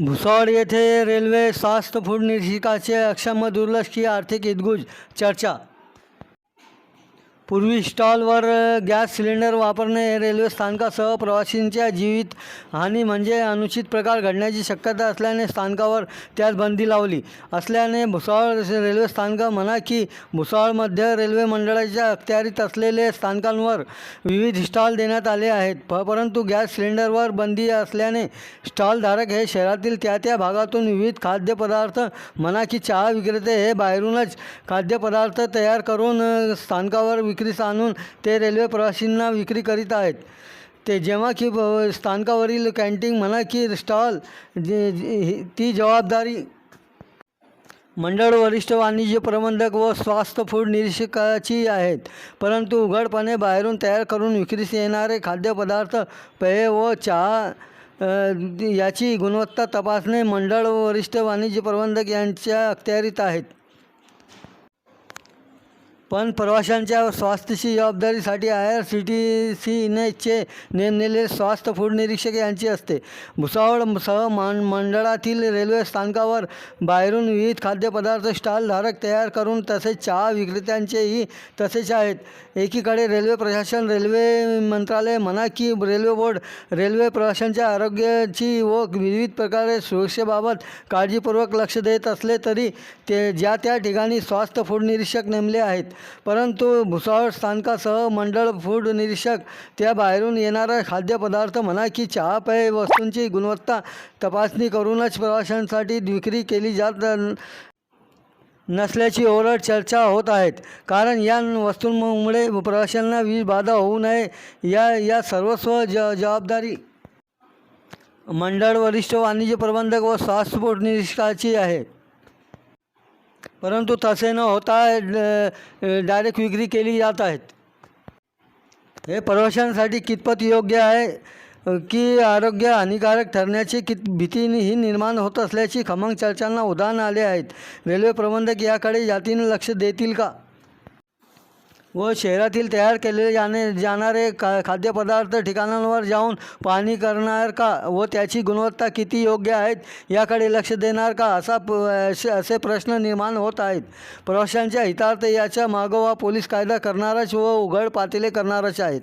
भुसावळ येथे रेल्वे स्वास्थ्य फूड निरीक्षकाचे अक्षम दुर्लक्ष आर्थिक इदगुज चर्चा पूर्वी स्टॉलवर गॅस सिलेंडर वापरणे हे रेल्वे स्थानकासह प्रवाशींच्या जीवित हानी म्हणजे अनुचित प्रकार घडण्याची शक्यता असल्याने स्थानकावर त्यास बंदी लावली. असल्याने भुसावळ रेल्वे स्थानक म्हणा की भुसावळ मध्य रेल्वे मंडळाच्या अखत्यारीत असलेले स्थानकांवर विविध स्टॉल देण्यात आले आहेत. प परंतु गॅस सिलेंडरवर बंदी असल्याने स्टॉलधारक हे शहरातील त्या त्या भागातून विविध खाद्यपदार्थ म्हणा की चहा विक्रेते हे बाहेरूनच खाद्यपदार्थ तयार करून स्थानकावर विक विक्रीस आणून ते रेल्वे प्रवासींना विक्री करीत आहेत. ते जेव्हा की स्थानकावरील कॅन्टीन म्हणा की स्टॉल जे ती जबाबदारी मंडळ वरिष्ठ वाणिज्य प्रबंधक व स्वास्थ्य फूड निरीक्षकाची आहेत. परंतु उघडपणे बाहेरून तयार करून विक्रीस येणारे खाद्यपदार्थ पेय व चहा याची गुणवत्ता तपासणे मंडळ व वरिष्ठ वाणिज्य प्रबंधक यांच्या अखत्यारीत आहेत. पण प्रवाशांच्या स्वास्थ्याची जबाबदारीसाठी आय आर सी टी सीनेचे नेमलेले स्वास्थ्य फूड निरीक्षक यांची असते. भुसावळ सह मान मंडळातील रेल्वे स्थानकावर बाहेरून विविध खाद्यपदार्थ स्टॉलधारक तयार करून तसेच चहा विक्रेत्यांचेही तसेच आहेत. एकीकडे रेल्वे प्रशासन रेल्वे मंत्रालय म्हणा की रेल्वे बोर्ड रेल्वे प्रवाशांच्या आरोग्याची व विविध प्रकारे सुरक्षेबाबत काळजीपूर्वक लक्ष देत असले तरी ते ज्या त्या ठिकाणी स्वास्थ्य फूड निरीक्षक नेमले आहेत. परंतु भुसावळ स्थानकासह मंडळ फूड निरीक्षक त्या बाहेरून येणारा खाद्यपदार्थ म्हणा की चहा पेय वस्तूंची गुणवत्ता तपासणी करूनच प्रवाशांसाठी विक्री केली जात नसल्याची ओरड चर्चा होत आहेत. कारण या वस्तूंमुळे प्रवाशांना वीज बाधा होऊ नये या या सर्वस्व ज जबाबदारी मंडळ वरिष्ठ वाणिज्य प्रबंधक व स्वास्थ्य निरीक्षकाची आहे. परंतु तसे न होता डायरेक्ट विक्री केली जात आहेत. हे प्रवाशांसाठी कितपत योग्य आहे की आरोग्य हानिकारक ठरण्याची कित भीती ही निर्माण होत असल्याची खमंग चर्चांना उदाहरण आले आहेत. रेल्वे प्रबंधक याकडे जातीने लक्ष देतील का? व शहरातील तयार केलेले जाणे जाणारे का खाद्यपदार्थ ठिकाणांवर जाऊन पाहणी करणार का? व त्याची गुणवत्ता किती योग्य आहेत? याकडे लक्ष देणार का? असा प असे असे प्रश्न निर्माण होत आहेत. प्रवाशांच्या हितार्थ याच्या मागोवा पोलीस कायदा करणारच व उघड पातेले करणारच आहेत.